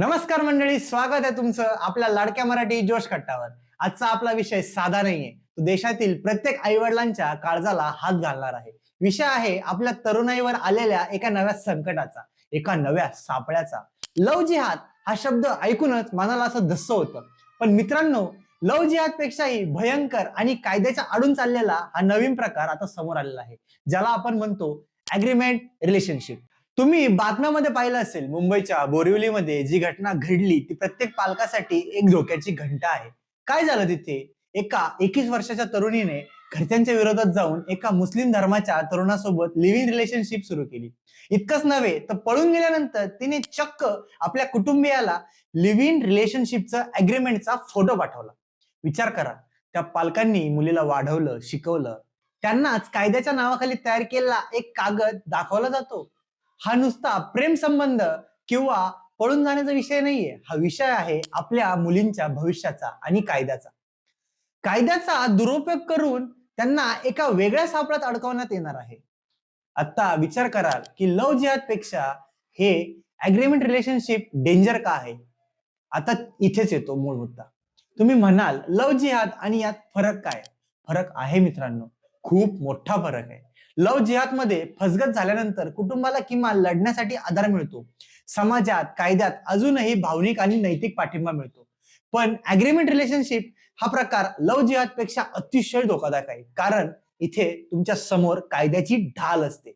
नमस्कार मंडळी स्वागत आहे तुमचं आपल्या लाडक्या मराठी जोश कट्टावर आजचा आपला विषय साधा नाहीये. तो देशातील प्रत्येक आईवडिलांच्या काळजाला हात घालणार आहे. विषय आहे आपल्या तरुणाईवर आलेल्या एका नव्या संकटाचा एका नव्या सापळ्याचा. लव जिहाद हा शब्द ऐकूनच मनाला असं धस्स होतं. पण मित्रांनो लव जिहाद पेक्षाही भयंकर आणि कायद्याच्या आडून चाललेला हा नवीन प्रकार आता समोर आलेला आहे. ज्याला आपण म्हणतो अग्रीमेंट रिलेशनशिप तुम्ही बातम्यामध्ये पाहिलं असेल मुंबईच्या बोरिवलीमध्ये जी घटना घडली ती प्रत्येक पालकासाठी एक धोक्याची घंटा आहे. काय झालं तिथे? एका एकवीस वर्षाच्या तरुणीने घरच्यांच्या विरोधात जाऊन एका मुस्लिम धर्माच्या तरुणासोबत लिव्हिंग रिलेशनशिप सुरू केली. इतकंच नव्हे तर पळून गेल्यानंतर तिने चक्क आपल्या कुटुंबियाला लिव्हिंग रिलेशनशिपचा अग्रीमेंटचा फोटो पाठवला. विचार करा त्या पालकांनी मुलीला वाढवलं शिकवलं. त्यांनाच कायद्याच्या नावाखाली तयार केलेला एक कागद दाखवला जातो. हा नुसता प्रेम संबंध किंवा पळून जाण्याचा विषय नाहीये. हा विषय आहे आपल्या मुलींच्या भविष्याचा आणि कायद्याचा. कायद्याचा दुरुपयोग करून त्यांना एका वेगळ्या सापळ्यात अडकवण्यात येणार आहे. आता विचार कराल की लव जिहादपेक्षा हे अग्रीमेंट रिलेशनशिप डेंजर का आहे? आता इथेच येतो मूळ मुद्दा. तुम्ही म्हणाल लव जिहाद आणि यात फरक काय? फरक आहे मित्रांनो. खूप मोठा फरक आहे. लव जिहादमध्ये फसगत झाल्यानंतर कुटुंबाला किमान लढण्यासाठी आधार मिळतो. समाजात कायद्यात अजूनही भावनिक आणि नैतिक पाठिंबा मिळतो. पण अग्रीमेंट रिलेशनशिप हा प्रकार लव जिहादपेक्षा अतिशय धोकादायक आहे. कारण इथे तुमच्यासमोर कायद्याची ढाल असते.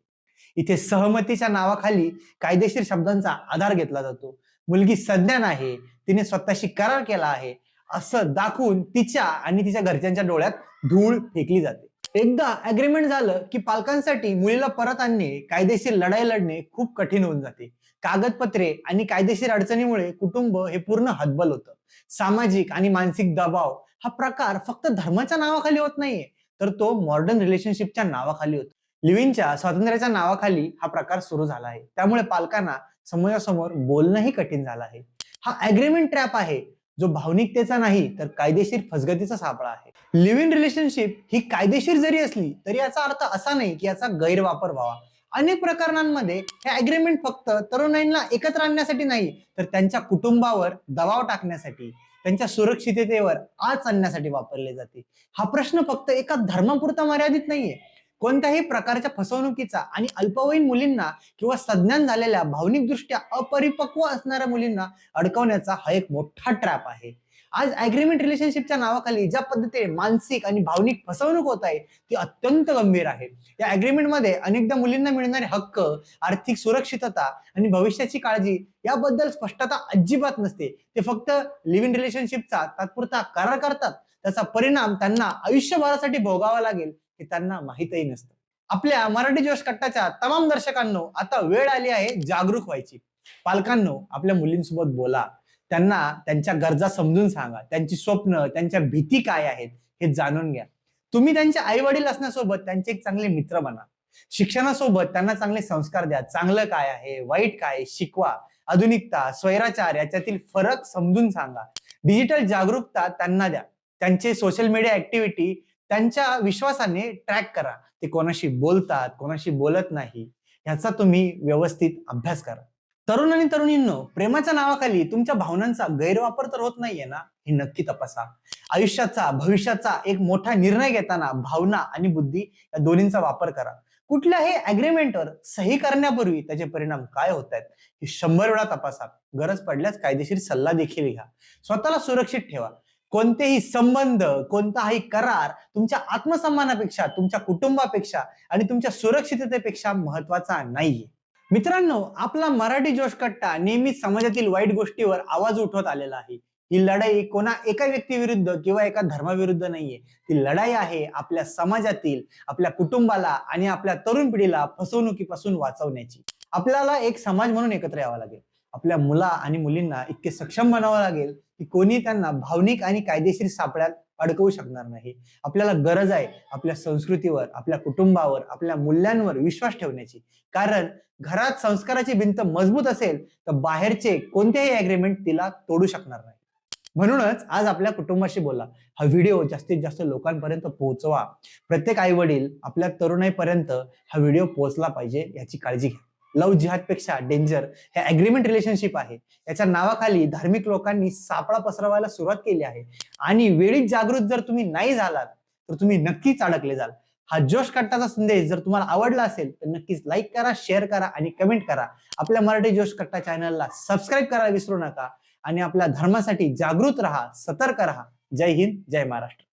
इथे सहमतीच्या नावाखाली कायदेशीर शब्दांचा आधार घेतला जातो. मुलगी सज्ञान आहे तिने स्वतःशी करार केला आहे असं दाखवून तिच्या आणि तिच्या घरच्यांच्या डोळ्यात धूळ फेकली जाते. एकदा अग्रीमेंट झालं की पालकांसाठी मुलीला परत आणणे कायदेशीर लढाई लढणे खूप कठीण होऊन जाते. कागदपत्रे आणि कायदेशीर अडचणीमुळे कुटुंब हे पूर्ण हतबल होतं. सामाजिक आणि मानसिक दबाव हा प्रकार फक्त धर्माच्या नावाखाली होत नाहीये तर तो मॉडर्न रिलेशनशिपच्या नावाखाली होतो. लिव्हिनच्या स्वातंत्र्याच्या नावाखाली हा प्रकार सुरू झाला आहे. त्यामुळे पालकांना समोरासमोर बोलणंही कठीण झालं आहे. हा अग्रीमेंट ट्रॅप आहे. जो भावनिकतेचा नाही तर कायदेशीर फसगतीचा सापळा आहे. लिव्ह इन रिलेशनशिप ही कायदेशीर जरी असली तरी याचा अर्थ असा नाही की याचा गैरवापर व्हावा. अनेक प्रकरणांमध्ये हे अग्रीमेंट फक्त तरुणाईंना एकत्र आणण्यासाठी नाही तर त्यांच्या कुटुंबावर दबाव टाकण्यासाठी त्यांच्या सुरक्षिततेवर आच आणण्यासाठी वापरले जाते. हा प्रश्न फक्त एका धर्मापुरता मर्यादित नाहीये. कोणत्याही प्रकारच्या फसवणुकीचा आणि अल्पवयीन मुलींना किंवा सज्ञान झालेल्या भावनिकदृष्ट्या अपरिपक्व असणाऱ्या मुलींना अडकवण्याचा हा एक मोठा ट्रॅप आहे. आज अग्रीमेंट रिलेशनशिपच्या नावाखाली ज्या पद्धतीने मानसिक आणि भावनिक फसवणूक होत आहे ती अत्यंत गंभीर आहे. या अग्रीमेंटमध्ये अनेकदा मुलींना मिळणारे हक्क आर्थिक सुरक्षितता आणि भविष्याची काळजी याबद्दल स्पष्टता अजिबात नसते. ते फक्त लिव्ह इन रिलेशनशिपचा तात्पुरता करार करतात. त्याचा परिणाम त्यांना आयुष्यभरासाठी भोगावा लागेल. हे त्यांना माहीतही नसतं. आपल्या मराठी जोश कट्टाच्या तमाम दर्शकांनो आता वेळ आली आहे जागरूक व्हायची. पालकांनो आपल्या मुलींसोबत बोला. त्यांना त्यांच्या गरजा समजून सांगा. त्यांची स्वप्न त्यांच्या भीती काय आहेत हे जाणून घ्या. तुम्ही त्यांचे आई वडील असण्यासोबत त्यांचे एक चांगले मित्र बना. शिक्षणासोबत त्यांना चांगले संस्कार द्या. चांगलं काय आहे? वाईट काय? शिकवा. आधुनिकता स्वैराचार याच्यातील फरक समजून सांगा. डिजिटल जागरूकता त्यांना द्या. त्यांचे सोशल मीडिया ऍक्टिव्हिटी त्यांच्या विश्वासाने ट्रॅक करा. ते कोणाशी बोलतात कोणाशी बोलत नाही ह्याचा तुम्ही व्यवस्थित अभ्यास करा. तरुण आणि तरुणींनो प्रेमाच्या नावाखाली तुमच्या भावनांचा गैरवापर तर होत नाहीये ना? हे नक्की तपासा. आयुष्याचा भविष्याचा एक मोठा निर्णय घेताना भावना आणि बुद्धी या दोन्हींचा वापर करा. कुठल्याही अग्रीमेंटवर सही करण्यापूर्वी त्याचे परिणाम काय होत आहेत हे शंभर वेळा तपासा. गरज पडल्यास कायदेशीर सल्ला देखील घ्या. स्वतःला सुरक्षित ठेवा. कोणतेही संबंध कोणताही करार तुमच्या आत्मसन्मानापेक्षा तुमच्या कुटुंबापेक्षा आणि तुमच्या सुरक्षिततेपेक्षा महत्त्वाचा नाहीये. मित्रांनो आपला मराठी जोशकट्टा नेहमीच समाजातील वाईट गोष्टीवर आवाज उठवत आलेला आहे. ही लढाई कोणा एका व्यक्तीविरुद्ध किंवा एका धर्माविरुद्ध नाहीये. ती लढाई आहे आपल्या समाजातील आपल्या कुटुंबाला आणि आपल्या तरुण पिढीला फसवणुकीपासून वाचवण्याची. आपल्याला एक समाज म्हणून एकत्र यावं लागेल. आपल्या मुला आणि मुलींना इतके सक्षम बनावं लागेल की कोणी त्यांना भावनिक आणि कायदेशीर सापड्यात अडकवू शकणार नाही. आपल्याला गरज आहे आपल्या संस्कृतीवर आपल्या कुटुंबावर आपल्या मूल्यांवर विश्वास ठेवण्याची. कारण घरात संस्काराची भिंत मजबूत असेल तर बाहेरचे कोणतेही अग्रीमेंट तिला तोडू शकणार नाही. म्हणूनच आज आपल्या कुटुंबाशी बोला. हा व्हिडिओ जास्तीत जास्त लोकांपर्यंत पोहोचवा. प्रत्येक आई वडील आपल्या तरुणाईपर्यंत हा व्हिडिओ पोहोचला पाहिजे याची काळजी घ्या. लव्ह जिहादपेक्षा डेंजर हे अग्रीमेंट रिलेशनशिप आहे. याच्या नावाखाली धार्मिक लोकांनी सापळा पसरवायला सुरुवात केली आहे. आणि वेळीच जागृत जर तुम्ही नाही झालात तर तुम्ही नक्कीच अडकले जाल. हा जोश कट्टाचा संदेश जर तुम्हाला आवडला असेल तर नक्कीच लाईक करा शेअर करा आणि कमेंट करा. आपल्या मराठी जोश कट्टा चॅनलला सबस्क्राईब करायला विसरू नका. आणि आपल्या धर्मासाठी जागृत राहा सतर्क राहा. जय हिंद जय महाराष्ट्र.